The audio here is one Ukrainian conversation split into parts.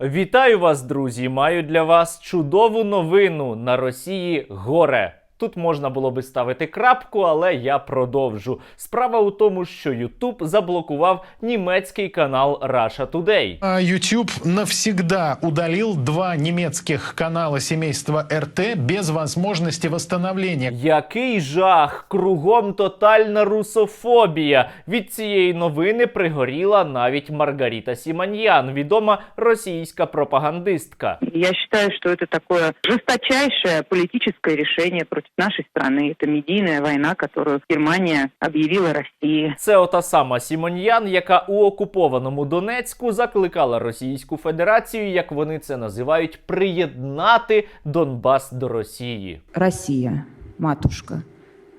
Вітаю вас, друзі! Маю для вас чудову новину на Росії горе. Тут можна було би ставити крапку, але я продовжу. Справа у тому, що YouTube заблокував німецький канал Russia Today. А YouTube навсегда удалил два немецких канала семейства РТ без возможности восстановления. Який жах! Кругом тотальна русофобія. Від цієї новини пригоріла навіть Маргарита Сіманьян, відома російська пропагандистка. Я считаю, что это такое жесточайшее политическое решение против нашей страны. Это медийная война, которую Германия объявила России. Це ота сама Сімоньян, яка у окупованому Донецьку закликала Російську Федерацію, як вони це називають, приєднати Донбас до Росії. Россия, матушка,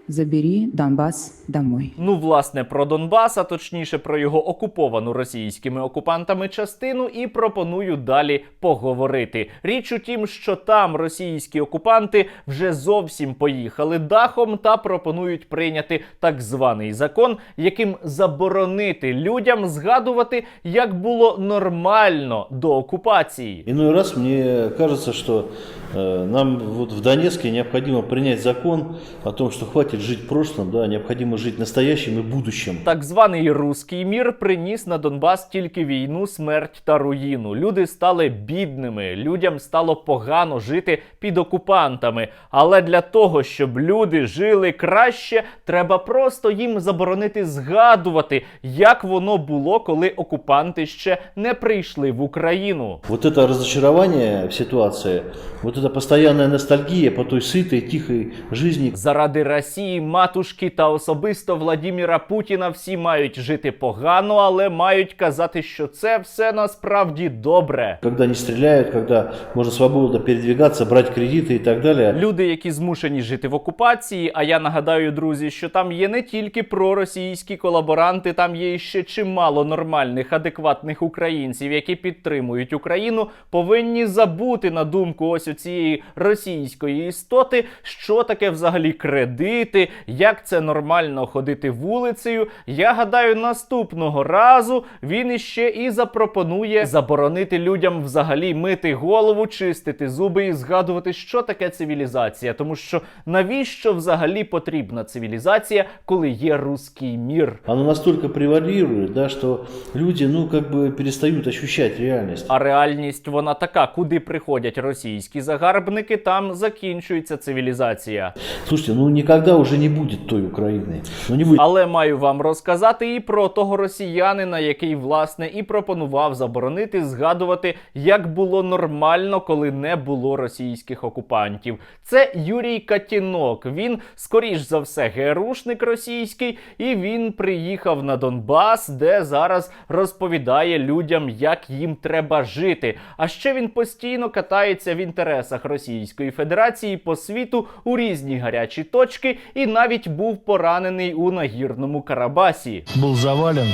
забери Донбасс домой. Ну, власне, про Донбас, а точніше про його окуповану російськими окупантами частину, і пропоную далі поговорити. Річ у тім, що там російські окупанти вже зовсім поїхали дахом та пропонують прийняти так званий закон, яким заборонити людям згадувати, як було нормально до окупації. Иной раз мне кажется, что э, нам вот в Донецке необходимо принять закон о том, что хватит жить прошлым, да, необходимо жить настоящим и будущим. Так званий руський мір приніс на Донбас тільки війну, смерть та руїну. Люди стали бідними, людям стало погано жити під окупантами. Але для того, щоб люди жили краще, треба просто їм заборонити згадувати, як воно було, коли окупанти ще не прийшли в Україну. Вот это разочарование в ситуации, вот эта постоянная ностальгия по той сытой, тихой жизни, Заради Росії, матушки та особисто Владіміра Путіна всі мають жити погано, але мають казати, що це все насправді добре. когда не стреляют, когда можно свободно передвигаться, брать кредиты и так далее. Люди, які змушені жити в окупації. А я нагадаю, друзі, що там є не тільки проросійські колаборанти, там є ще чимало нормальних, адекватних українців, які підтримують Україну, повинні забути на думку ось у цієї російської істоти, що таке взагалі кредити, як це нормально ходити вулицею. Я гадаю, наступного разу він іще і запропонує заборонити людям взагалі мити голову, чистити зуби і згадувати, що таке цивілізація. Тому що навіщо взагалі потрібна цивілізація, коли є руський мір? Оно настолько превалирует, да, что люди, ну, как бы перестают ощущать реальность. А реальність вона така, куди приходять російські загарбники, там закінчується цивілізація. Слушайте, ну никогда уже не будет той Украины. Ну не будет. Але маю вам розказати і про того росіянина, який власне і пропонував заборонити згадувати, як було нормально, коли не було російських окупантів. Це Юрій Катінок. Він, скоріш за все, герушник російський, і він приїхав на Донбас, де зараз розповідає людям, як їм треба жити. А ще він постійно катається в інтересах Російської Федерації по світу у різні гарячі точки, і навіть був поранений у нагірному Карабасі. Був завален,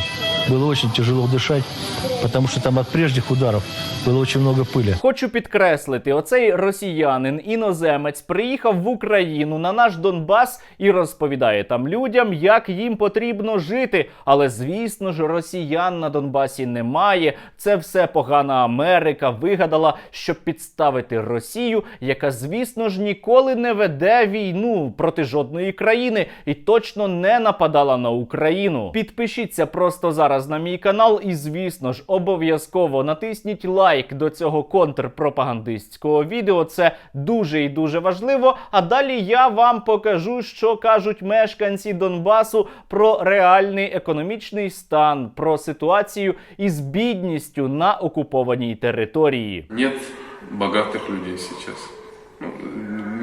было очень тяжело дышать, потому что там от прежних ударов было очень много пыли. Хочу підкреслити, оцей росіянин, іноземець, приїхав в Україну на наш Донбас і розповідає там людям, як їм потрібно жити. Але звісно ж, росіян на Донбасі немає. Це все погана Америка вигадала, щоб підставити Росію, яка, звісно ж, ніколи не веде війну проти жодної країни і точно не нападала на Україну. Підпишіться просто зараз на мій канал, і звісно ж, обов'язково натисніть лайк до цього контрпропагандистського відео. Це дуже і дуже важливо. А далі я вам покажу, що кажуть мешканці Донбасу про реальний економічний стан, про ситуацію із бідністю на окупованій території. Нет богатых людей сейчас.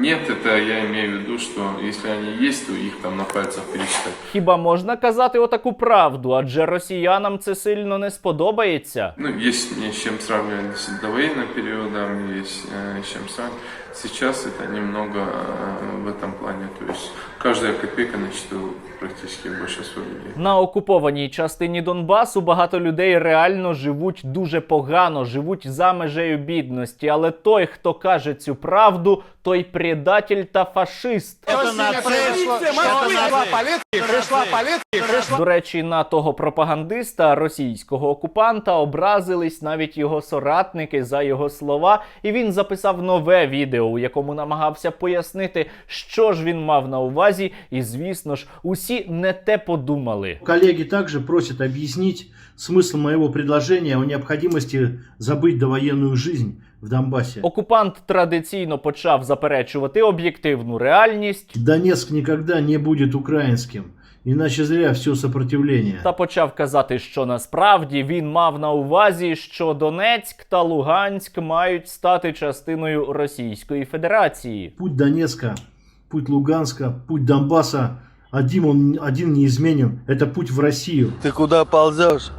Ну, Нет, это я имею в виду, что если они есть, то их там на пальцах пересчитать. Хіба можна казати отаку правду? Адже росіянам це сильно не сподобається. Ну, есть не с чем сравнивать с довоенным периодом, есть э, с чем сравнивать. Сейчас это немного э, в этом плане, то есть каждая копейка на счету практически большинство людей. На окупованій частині Донбасу багато людей реально живуть дуже погано, живуть за межею бідності. Але той, хто каже цю правду, той предатель та фашист. До речі, на того пропагандиста російського окупанта образились навіть його соратники за його слова, і він записав нове відео, у якому намагався пояснити, що ж він мав на увазі, і звісно ж, усі не те подумали. Коллеги также просят объяснить смысл моего предложения о необходимости забыть довоенную жизнь в Донбассе. Окупант традиційно почав заперечувати об'єктивну реальність. Донецк никогда не будет украинским, иначе зря все сопротивление. Та почав казати, що насправді він мав на увазі, що Донецьк та Луганськ мають стати частиною Російської Федерації. Путь Донецка, путь Луганска, путь Донбасса один, он, один неизменен. Это путь в Россию. Ты куда ползешь?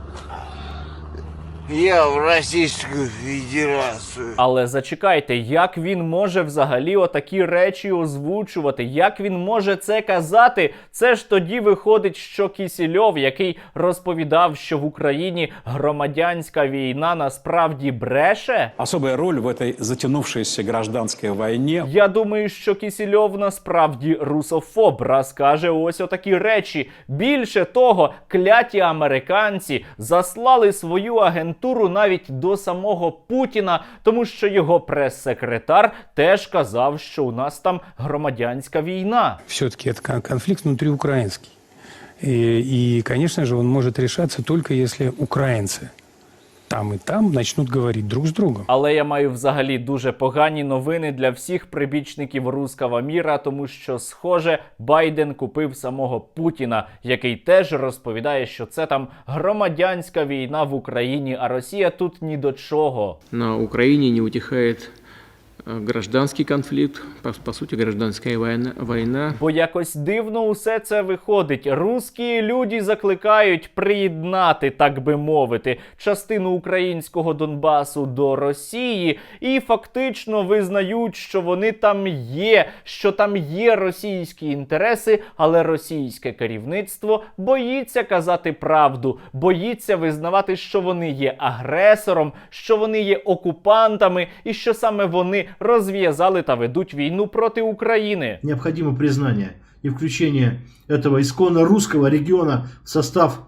Я в Российскую Федерацию. Але зачекайте, як він може взагалі отакі речі озвучувати? Як він може це казати? Це ж тоді виходить, що Кісільов, який розповідав, що в Україні громадянська війна насправді бреше. Особая роль в этой затянувшейся гражданской войне Я думаю, що Кісільов насправді русофоб, раз каже ось отакі речі. Більше того, кляті американці заслали свою агентуру навіть до самого Путіна, тому що його прес-секретар теж казав, що у нас там громадянська війна. Все-таки це конфлікт конфликт внутриукраинский. і, и, конечно же, он может решаться только если украинцы там і там почнуть говорити друг з другом. Але я маю взагалі дуже погані новини для всіх прибічників руского міра, тому що, схоже, Байден купив самого Путіна, який теж розповідає, що це там громадянська війна в Україні, а Росія тут ні до чого. На Україні не утихает э, гражданский конфликт, по, по сути гражданская война, война. Бо якось дивно усе це виходить. Русські люди закликають приєднати, так би мовити, частину українського Донбасу до Росії і фактично визнають, що вони там є, що там є російські інтереси, але російське керівництво боїться казати правду, боїться визнавати, що вони є агресором, що вони є окупантами, і що саме вони розв'язали та ведуть війну проти України. Необходимо признание и включение этого исконно русского региона в состав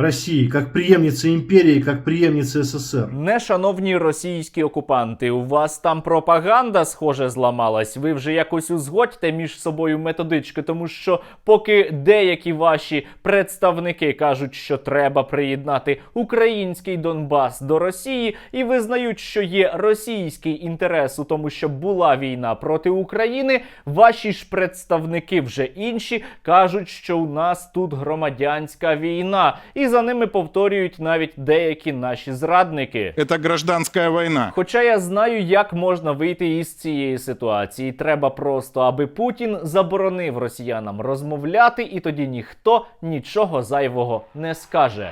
России, как преемницы империи, как преемницы СССР. Не, шановні російські окупанти, у вас там пропаганда, схоже, зламалась. Ви вже якось узгодьте між собою методички, тому що поки деякі ваші представники кажуть, що треба приєднати український Донбас до Росії і визнають, що є російський інтерес у тому, щоб була війна проти України, ваші ж представники вже інші кажуть, що у нас тут громадянська війна, і за ними повторюють навіть деякі наші зрадники. Це гражданська війна. Хоча я знаю, як можна вийти із цієї ситуації. Треба просто, аби Путін заборонив росіянам розмовляти, і тоді ніхто нічого зайвого не скаже.